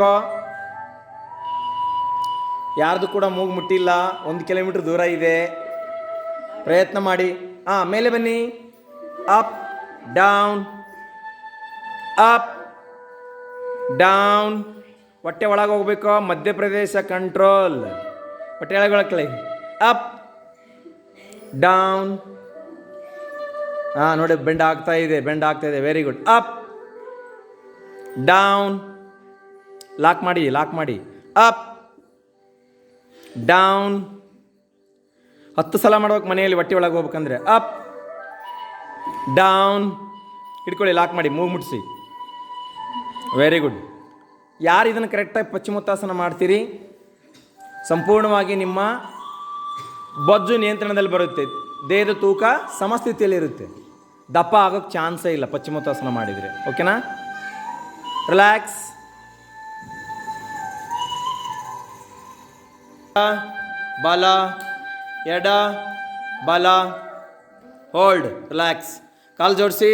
ಕೋ ಯಾರ್ದು ಕೂಡ ಮೂಗು ಮುಟ್ಟಿಲ್ಲ, ಒಂದು ಕಿಲೋಮೀಟ್ರ್ ದೂರ ಇದೆ. ಪ್ರಯತ್ನ ಮಾಡಿ. ಹಾಂ ಮೇಲೆ ಬನ್ನಿ. ಅಪ್ ಡೌನ್ ಅಪ್ ಡೌನ್ ಹೊಟ್ಟೆ ಒಳಗೆ ಹೋಗ್ಬೇಕು. ಮಧ್ಯಪ್ರದೇಶ ಕಂಟ್ರೋಲ್ ಹೊಟ್ಟೆ ಒಳಗೆ ಒಳಗೆ ಅಪ್ ಡೌನ್ ಹಾಂ ನೋಡಿ ಬೆಂಡ್ ಆಗ್ತಾ ಇದೆ ಬೆಂಡ್ ಆಗ್ತಾ ಇದೆ. Very good up down lock ಮಾಡಿ ಲಾಕ್ ಮಾಡಿ. Up, down. ಹತ್ತು ಸಲ ಮಾಡ್ಬೇಕು ಮನೆಯಲ್ಲಿ ಹೊಟ್ಟೆ ಒಳಗೆ ಹೋಗ್ಬೇಕಂದ್ರೆ. Up, down. ಹಿಡ್ಕೊಳ್ಳಿ, ಲಾಕ್ ಮಾಡಿ ಮೂವ್ ಮುಟ್ಸಿ. ವೆರಿ ಗುಡ್ ಯಾರು ಇದನ್ನು ಕರೆಕ್ಟಾಗಿ ಪಶ್ಚಿಮೋತ್ತಾಸನ ಮಾಡ್ತೀರಿ? ಸಂಪೂರ್ಣವಾಗಿ ನಿಮ್ಮ ಬೊಜ್ಜು ನಿಯಂತ್ರಣದಲ್ಲಿ ಬರುತ್ತೆ. ದೇಹದ ತೂಕ ಸಮಸ್ಥಿತಿಯಲ್ಲಿರುತ್ತೆ ದಪ್ಪ ಆಗೋಕ್ಕೆ ಚಾನ್ಸೇ ಇಲ್ಲ ಪಶ್ಚಿಮೋತ್ತಾಸನ ಮಾಡಿದರೆ. ಓಕೆನಾ ರಿಲ್ಯಾಕ್ಸ್ ಬಲ, ಎಡ, ಬಲ. ಹೋಲ್ಡ್ ರಿಲ್ಯಾಕ್ಸ್ ಕಾಲು ಜೋಡಿಸಿ.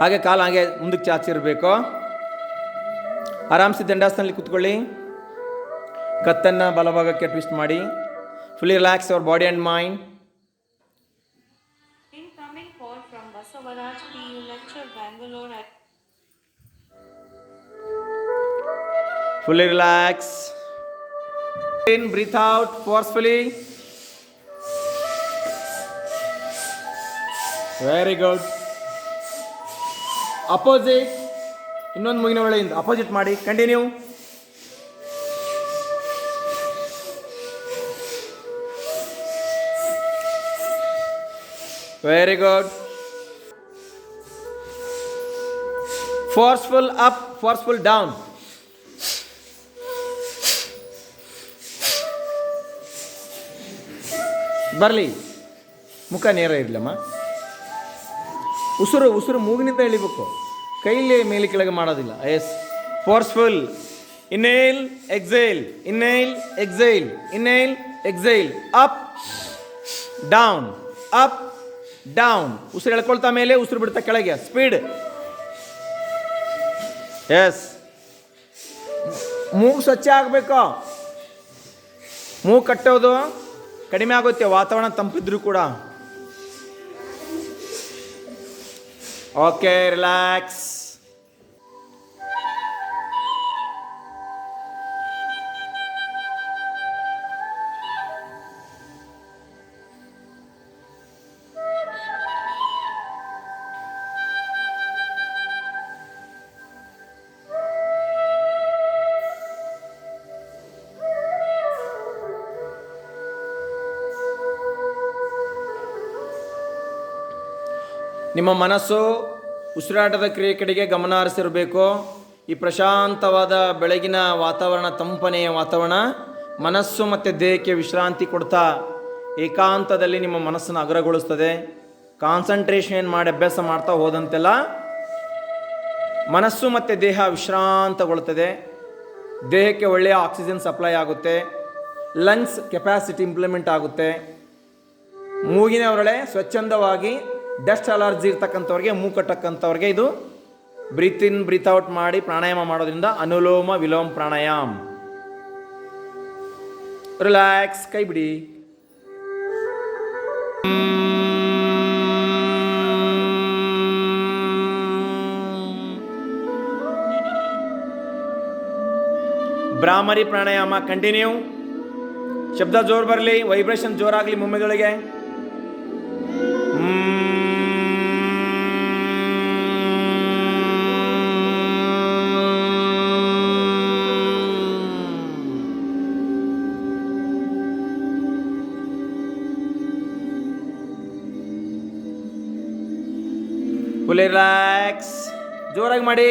ಹಾಗೆ ಕಾಲು ಹಾಗೆ ಮುಂದಕ್ಕೆ ಚಾಚಿರಬೇಕು. ಆರಾಮ್ಸಿ ದಂಡಾಸನಲ್ಲಿ ಕೂತ್ಕೊಳ್ಳಿ. ಕತ್ತನ್ನು ಬಲಭಾಗಕ್ಕೆ ಟ್ವಿಸ್ಟ್ ಮಾಡಿ. Fully relax our body and mind at Fully relax in breathe out forcefully very good opposite ಇನ್ನೊಂದು ಮುಗಿನ ಒಳ್ಳೆಯಿಂದ ಅಪೋಸಿಟ್ ಮಾಡಿ. Continue very good forceful up forceful down ಬರಲಿ. ಮುಖ ನೇರ ಇರಲಮ್ಮ. ಉಸಿರು ಉಸಿರು ಮೂಗಿನಿಂದ ಎಳಿಬೇಕು. ಕೈಲಿ ಮೇಲೆ ಕೆಳಗೆ ಮಾಡೋದಿಲ್ಲ. Yes forceful inhale exhale inhale exhale inhale exhale up down up down ಉಸಿರು ಎಳ್ಕೊಳ್ತಾ ಮೇಲೆ ಉಸಿರು ಬಿಡ್ತಾ ಕೆಳಗೆ. ಸ್ಪೀಡ್ ಎಸ್ ಮೂಗು ಸ್ವಚ್ಛ ಆಗಬೇಕು. ಮೂಗು ಕಟ್ಟೋದು. ಕಡಿಮೆ ಆಗುತ್ತೆ ವಾತಾವರಣ ತಂಪಿದ್ರು ಕೂಡ. ಓಕೆ ರಿಲ್ಯಾಕ್ಸ್ ನಿಮ್ಮ ಮನಸ್ಸು ಉಸಿರಾಟದ ಕ್ರಿಯೆ ಕಡೆಗೆ ಗಮನ ಹರಿಸಿರಬೇಕು ಈ ಪ್ರಶಾಂತವಾದ ಬೆಳಗಿನ ವಾತಾವರಣ, ತಂಪನೆಯ ವಾತಾವರಣ ಮನಸ್ಸು ಮತ್ತು ದೇಹಕ್ಕೆ ವಿಶ್ರಾಂತಿ ಕೊಡ್ತಾ ಏಕಾಂತದಲ್ಲಿ ನಿಮ್ಮ ಮನಸ್ಸನ್ನು ಅಗ್ರಗೊಳಿಸ್ತದೆ. ಕಾನ್ಸಂಟ್ರೇಷನ್ ಮಾಡಿ ಅಭ್ಯಾಸ ಮಾಡ್ತಾ ಹೋದಂತೆಲ್ಲ ಮನಸ್ಸು ಮತ್ತು ದೇಹ ವಿಶ್ರಾಂತಗೊಳ್ತದೆ. ದೇಹಕ್ಕೆ ಒಳ್ಳೆಯ ಆಕ್ಸಿಜನ್ ಸಪ್ಲೈ ಆಗುತ್ತೆ. ಲಂಗ್ಸ್ ಕೆಪಾಸಿಟಿ ಇಂಪ್ಲಿಮೆಂಟ್ ಆಗುತ್ತೆ. ಮೂಗಿನ ಸ್ವಚ್ಛಂದವಾಗಿ ಡಸ್ಟ್ ಅಲರ್ಜಿ ಇರ್ತಕ್ಕಂಥವ್ರಿಗೆ ಮೂಕಟ್ಟಕ್ಕಂಥವ್ರಿಗೆ ಕಟ್ಟಕ್ಕಂಥವ್ರಿಗೆ ಇದು ಬ್ರೀತ್ ಇನ್ ಬ್ರೀತ್ ಔಟ್ ಮಾಡಿ ಪ್ರಾಣಾಯಾಮ ಮಾಡೋದ್ರಿಂದ ಅನುಲೋಮ ವಿಲೋಮ ಪ್ರಾಣಾಯಾಮ. ರಿಲ್ಯಾಕ್ಸ್ ಕೈ ಬಿಡಿ. ಬ್ರಾಹ್ಮರಿ ಪ್ರಾಣಾಯಾಮ ಕಂಟಿನ್ಯೂ ಶಬ್ದ ಜೋರು ಬರಲಿ ವೈಬ್ರೇಷನ್ ಜೋರಾಗಲಿ ಮುಮ್ಮೆದೊಳಗೆ ಫುಲ್ ರಿಲ್ಯಾಕ್ಸ್ ಜೋರಾಗಿ ಮಾಡಿ.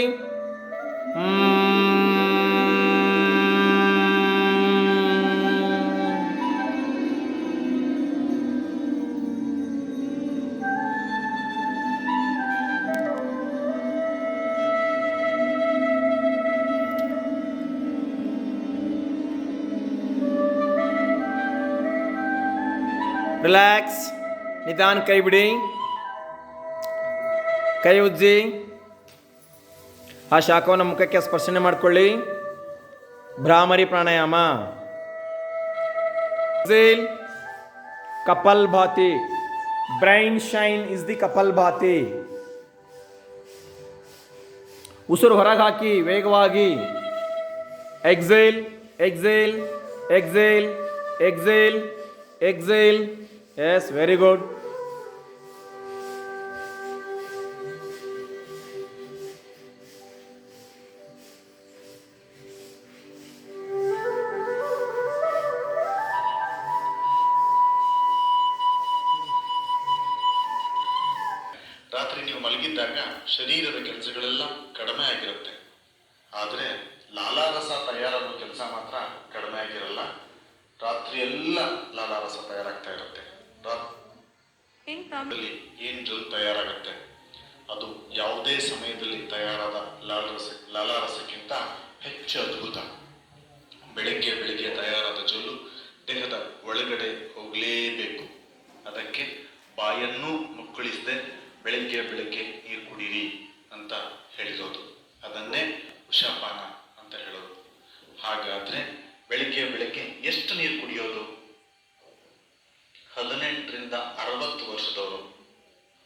ರಿಲ್ಯಾಕ್ಸ್ ನಿಧಾನ ಕೈ ಬಿಡಿ. ಕೈ ಉಜ್ಜಿ. ಆ ಶಾಖವನ್ನು ಮುಖಕ್ಕೆ ಸ್ಪರ್ಶನೆ ಮಾಡಿಕೊಳ್ಳಿ. Bhramari pranayama. Exhale kapalbhati. Brain shine is the kapalbhati. ಉಸಿರು ಹೊರಗೆ ಹಾಕಿ ವೇಗವಾಗಿ. Exhale exhale exhale exhale exhale yes very good ರಾತ್ರಿ ನೀವು ಮಲಗಿದ್ದಾಗ ಶರೀರದ ಕೆಲಸಗಳೆಲ್ಲ ಕಡಿಮೆ ಆಗಿರುತ್ತೆ. ಆದರೆ ಲಾಲಾರಸ ತಯಾರಾಗೋ ಕೆಲಸ ಮಾತ್ರ ಕಡಿಮೆ ಆಗಿರಲ್ಲ. ರಾತ್ರಿ ಎಲ್ಲ ಲಾಲಾರಸ ತಯಾರಾಗ್ತಾ ಇರುತ್ತೆ. ಏನ್ ಏಂಜಲ್ ತಯಾರಾಗುತ್ತೆ? ಅದು ಯಾವುದೇ ಸಮಯದಲ್ಲಿ ತಯಾರಾದ ಲಾಲರಸ ಲಾಲಾರಸಕ್ಕಿಂತ ಹೆಚ್ಚು ಅದ್ಭುತ. ಬೆಳಗ್ಗೆ ಬೆಳಿಗ್ಗೆ ತಯಾರಾದ ಜೊಲ್ಲು ದೇಹದ ಒಳಗಡೆ ಹೋಗಲೇಬೇಕು. ಅದಕ್ಕೆ ಬಾಯನ್ನು ಮುಕ್ಕಳಿಸದೆ ಬೆಳಿಗ್ಗೆ ಬೆಳಗ್ಗೆ ನೀರು ಕುಡೀರಿ ಅಂತ